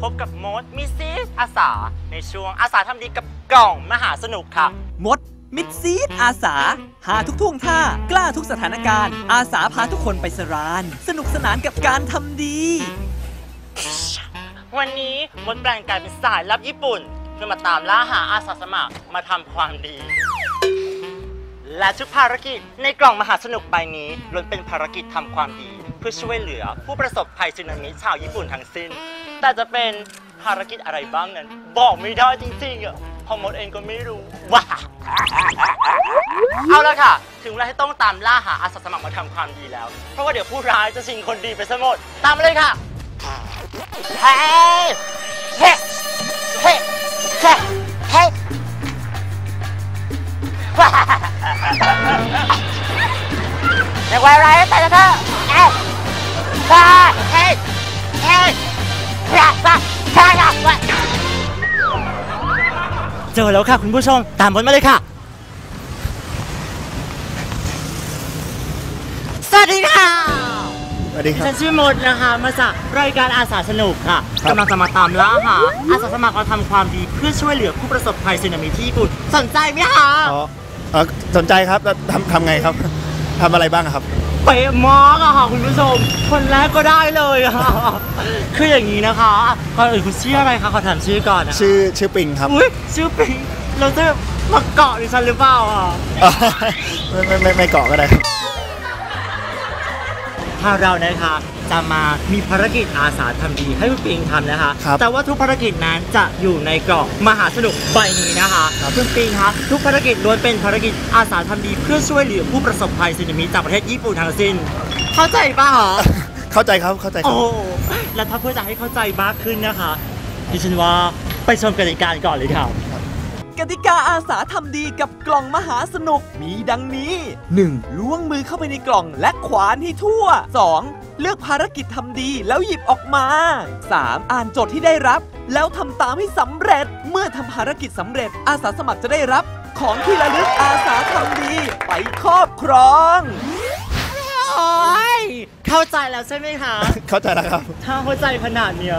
พบกับมดมิสซิสอาสา ในช่วงอาสาทำดีกับกล่องมหาสนุกค่ะมดมิดซีดอาสา หาทุกท่วงท่ากล้าทุกสถานการณ์ อาสาพาทุกคนไปสราน สนุกสนานกับการทำดี วันนี้มดแปลงกายเป็นสายลับญี่ปุ่น เพื่อมาตามล่าหาอาสาสมัครมาทำความดี และทุกภารกิจในกล่องมหาสนุกใบนี้ล้วนเป็นภารกิจทำความดี เพื่อช่วยเหลือผู้ประสบภัยสึนามิชาวญี่ปุ่นทั้งสิ้น แต่จะเป็นภารกิจอะไรบ้างนั้น บอกไม่ได้จริงๆอะพอมดเองก็ไม่รู้ว้าเอาละค่ะ ถึงเวลาที่ต้องตามล่าหาอาสาสมัครมาทำความดีแล้ว เพราะว่าเดี๋ยวผู้ร้ายจะชิงคนดีไปซะหมด ตามมาเลยค่ะเฮ้เฮ้เฮ้เฮ้เฮ้ยเด็กวัยไรแต่ละเธอ เจอแล้วค่ะ คุณผู้ชม ตามบนมาเลยค่ะ สวัสดีค่ะ สวัสดีครัฉับนชื่อมดนะคะ มาจากรายการอาสาสนุกค่ะครับ กำลังจะมาตามล่าหาอาสาสมัครมาทำความดีเพื่อช่วยเหลือผู้ประสบภัยสึนามิที่ญี่ปุ่นสนใจไหมคะ อ๋อเอ่อสนใจครับแล้วทำทำไงครับ ทำอะไรบ้างครับ เป๊ะมากอะค่ะคุณผู้ชม คนแรกก็ได้เลยอะคืออย่างนี้นะคะก่อนอื่นคุณชื่ออะไรคะขอถามชื่อก่อนนะชื่อชื่อปิงครับอุ้ยชื่อปิงเราจะมาเกาะดิฉันหรือเปล่าอะอ๋อไม่ไม่ไม่ไม่เกาะก็ได้ครับ ถ้าเรานะคะจะมามีภารกิจอาสาทำดีให้คุณปิงทำนะคะ ครับแต่ว่าทุกภารกิจนั้นจะอยู่ในกล่องมหาสนุกใบนี้นะคะคุณปิงคะทุกภารกิจล้วนเป็นภารกิจอาสาทำดีเพื่อช่วยเหลือผู้ประสบภัยสึนามิจากประเทศญี่ปุ่นทั้งสิ้น เข้าใจป่ะหรอเข้าใจครับเข้าใจครัโอ้บ แล้วถ้าเพื่อจะให้เข้าใจมากขึ้นนะคะ ดิฉันว่าไปชมกติกาก่อนเลยค่ะ กติกาอาสาทำดีกับกล่องมหาสนุกมีดังนี้ 1. ล้วงมือเข้าไปในกล่องและขวานให้ทั่ว 2. เลือกภารกิจทำดีแล้วหยิบออกมา 3. อ่านโจทย์ที่ได้รับ แล้วทำตามให้สำเร็จ เมื่อทำภารกิจสำเร็จ อาสาสมัครจะได้รับ ของที่ระลึกอาสาทำดี ไปครอบครองโอ้ยเข้าใจแล้วใช่ไหมคะเข้าใจแล้วครับ ถ้าเข้าใจขนาดเนี้ย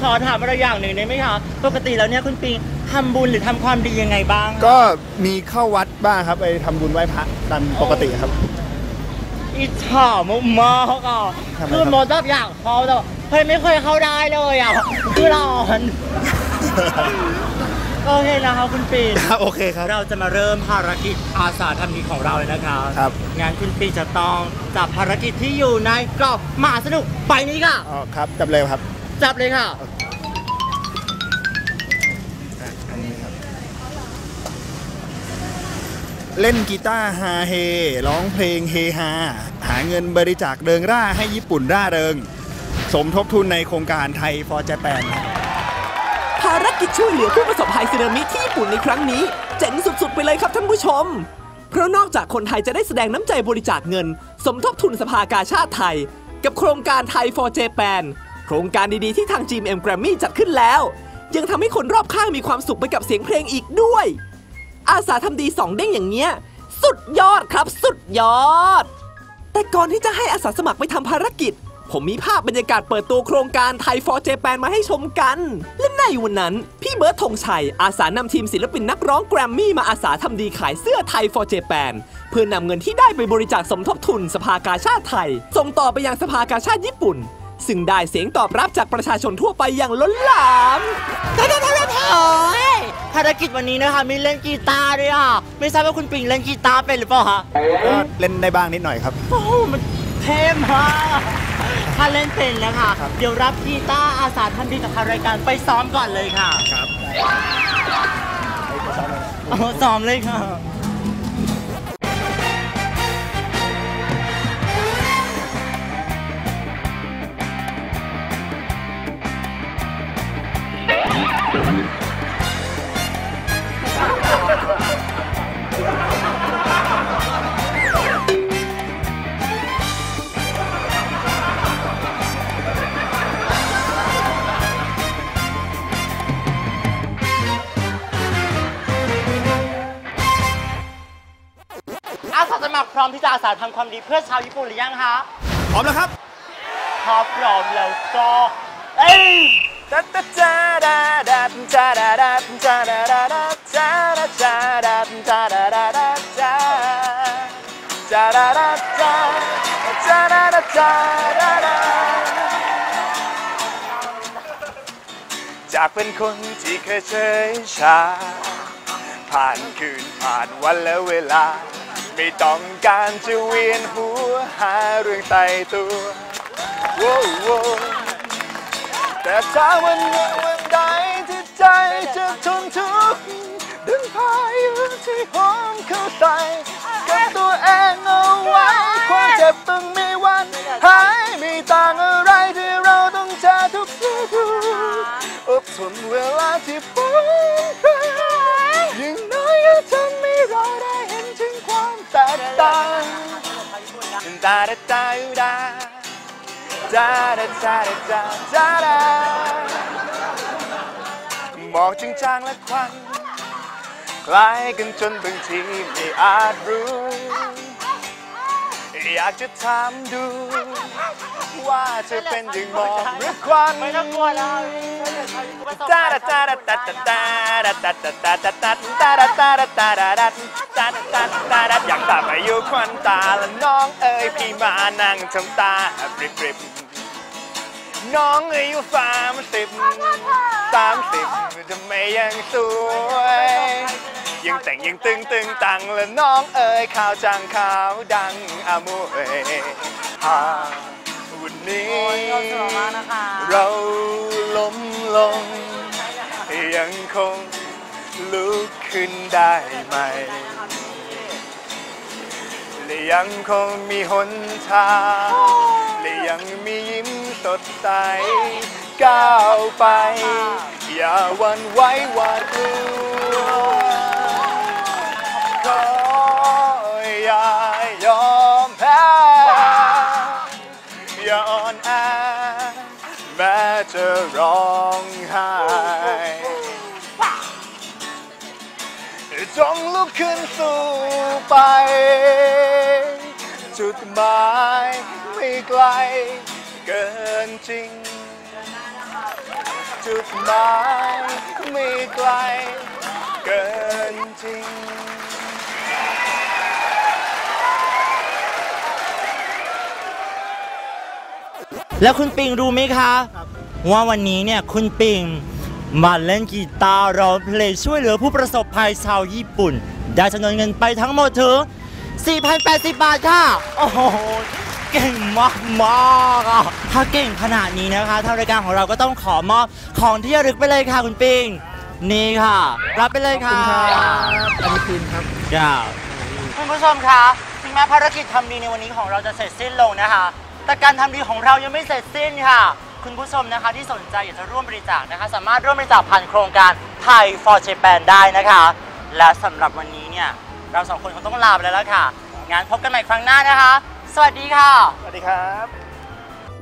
ขอถามอะไรอย่างหนึ่งได้ไหมคะ ปกติแล้วเนี่ยคุณปิง ทำบุญหรือทำความดียังไงบ้างก็มีเข้าวัดบ้างครับ ไปทำบุญไหว้พระตามปกติครับ อิจฉามากมากอะทำไมครับ คือโมดแบบอยากเข้าแต่ว่าเฮ้ยไม่เคยเข้าได้เลยอะคือร้อนโอเคนะคะคุณปิงครับโอเคครับ เราจะมาเริ่มภารกิจอาสาทำดีของเราเลยนะคะครับ งานคุณปิงจะต้องจับภารกิจที่อยู่ในกล่องมหาสนุกไปนี้ค่ะ อ๋อครับจับเลยครับ จับเลยค่ะอะ เล่นกีตาร์ฮาเฮร้องเพลงเฮฮาหาเงินบริจาคเริงร่าให้ญี่ปุ่นร่าเริง สมทบทุนในโครงการไทย for Japan ภารกิจช่วยเหลือผู้ประสบภัยสึนามิที่ญี่ปุ่นในครั้งนี้ เจ๋งสุด ๆ ไปเลยครับท่านผู้ชม เพราะนอกจากคนไทยจะได้แสดงน้ำใจบริจาคเงิน สมทบทุนสภากาชาติไทย กับโครงการไทย for Japan โครงการดีๆที่ทาง GMM Grammy จัดขึ้นแล้ว ยังทำให้คนรอบข้างมีความสุขไปกับเสียงเพลงอีกด้วย อาสาทำดีสองเด้งอย่างเงี้ย สุดยอดครับสุดยอด แต่ก่อนที่จะให้อาสาสมัครไปทำภารกิจ ผมมีภาพบรรยากาศเปิดตัวโครงการไทย for Japan มาให้ชมกัน และในวันนั้น พี่เบิร์ดธงชัย อาสานำทีมศิลปินนักร้องแกรมมี่มาอาสาทำดีขายเสื้อไทย for Japan เพื่อนำเงินที่ได้ไปบริจาคสมทบทุนสภากาชาติไทย ส่งต่อไปยังสภากาชาติญี่ปุ่น ซึ่งได้เสียงตอบรับจากประชาชนทั่วไปอย่างล้นหลามท่านท่านท่านภารกิจวันนี้นะคะมีเล่นกีตาร์ด้วยอะ ไม่ทราบว่าคุณปิงเล่นกีตาร์เป็นหรือเปล่าคะก็เล่นได้บ้างนิดหน่อยครับ โอ้โหมันเท่มากถ้าเล่นเป็นแล้วค่ะครับเดี๋ยวรับกีตาร์อาสาทำดีกับทางรายการไปซ้อมก่อนเลยค่ะ ครับเอาซ้อมเลยค่ะ มที่จะอาสาทำความดีเพื่อชาวญี่ปุ่นหรือยังคะพร้อมแล้วครับถ้าพร้อมแล้วก็เอ้ยจ้าจ้าจ้าดาดาจ้าดาดาจ้าดาดาดาจ้าดาจ้าดาจ้าดาดาดาจ้าจ้าดาดาจ้าจ้าดาดาจ้าดาดาจากเป็นคนที่เคยเฉยชาผ่านคืนผ่านวันและเวลา ไม่ต้องการจะเวียนหัวหาเรื่องไต่ตัวโว้โวแต่ถ้าวันหนึ่งวันใดที่ใจจะทนทุกข์ดึงพายุที่โหอมเข้าใส่ ตกต่าตาดาตาอูดาดาดาดาดาดาดาหมอกจางๆและควันคล้ายกันจนบางทีไม่อาจรู้ อยากจะถามดู ว่าจะเป็นอย่างหมอกหรือควันไม่ต้องกลัวแล้วประสบดาการดาณ์ดาดาดาดาดาดาดาดาดาดาดาดา ดตัดตัดอยากตาไปอยู่ควันตาและน้องเอ๋ยพี่มานั่งชมตาปริบปริบน้องเอายุสามสิบสามสิบทำไมยังสวย ยังแต่งยังตึงตึงตังและน้องเอ๋ยข่าวจังข่าวดังอามวยหาวันนี้เราล้มลง ยังคงลุกขึ้นได้ไหม และยังคงมีหนทางและยังมียิ้มสดใสก้าวไป อย่าหวันไหวหวาดกลัวขออย่ายอมแพ้อย่าอ่อนแอแม้จะร้องไห้จงลุกขึ้นสู้ไป จุดหมายไม่ไกลเกินจริง จุดหมายไม่ไกลเกินจริง แล้วคุณปิงรู้ไหมคะ ว่าวันนี้เนี่ยคุณปิงมาเล่นกีตาร์ร้องเพลงช่วยเหลือผู้ประสบภัยชาวญี่ปุ่น ได้จำนวนเงินไปทั้งหมดถึง 4,080 บาทค่ะ โอ้โห เก่งมากมากๆอะถ้าเก่งขนาดนี้นะคะทางรายการของเราก็ต้องขอมอบของที่ระลึกไปเลยค่ะคุณปิง นี่ค่ะ รับไปเลยค่ะอันนี้คืนครับจ้าคุณผู้ชมคะถึงแม้ภารกิจทำดีในวันนี้ของเราจะเสร็จสิ้นลงนะคะ แต่การทำดีของเรายังไม่เสร็จสิ้นค่ะคุณผู้ชมนะคะที่สนใจอยากจะร่วมบริจาคนะคะ สามารถร่วมบริจาคผ่านโครงการไทย for Japan ได้นะคะ และสำหรับวันนี้เนี่ย เราสองคนคงต้องลาไปแล้วล่ะค่ะงั้นพบกันใหม่ครั้งหน้านะคะ สวัสดีค่ะ สวัสดีครับ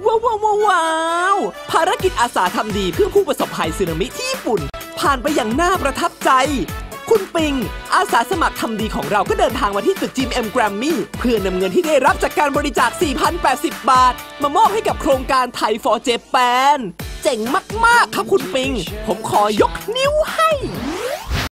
ว้าวว้าวว้าวว้าวภารกิจอาสาทำดีเพื่อผู้ประสบภัยสึนามิที่ญี่ปุ่น ผ่านไปอย่างน่าประทับใจ คุณปิง อาสาสมัครทำดีของเราก็เดินทางมาที่ตึกจิมเอ็มแกรมมี่เพื่อนำเงินที่ได้รับจากการบริจาค 4,080 บาท มามอบให้กับโครงการไทย for Japan เจ๋งมาก ๆ ครับคุณปิง ผมขอยกนิ้วให้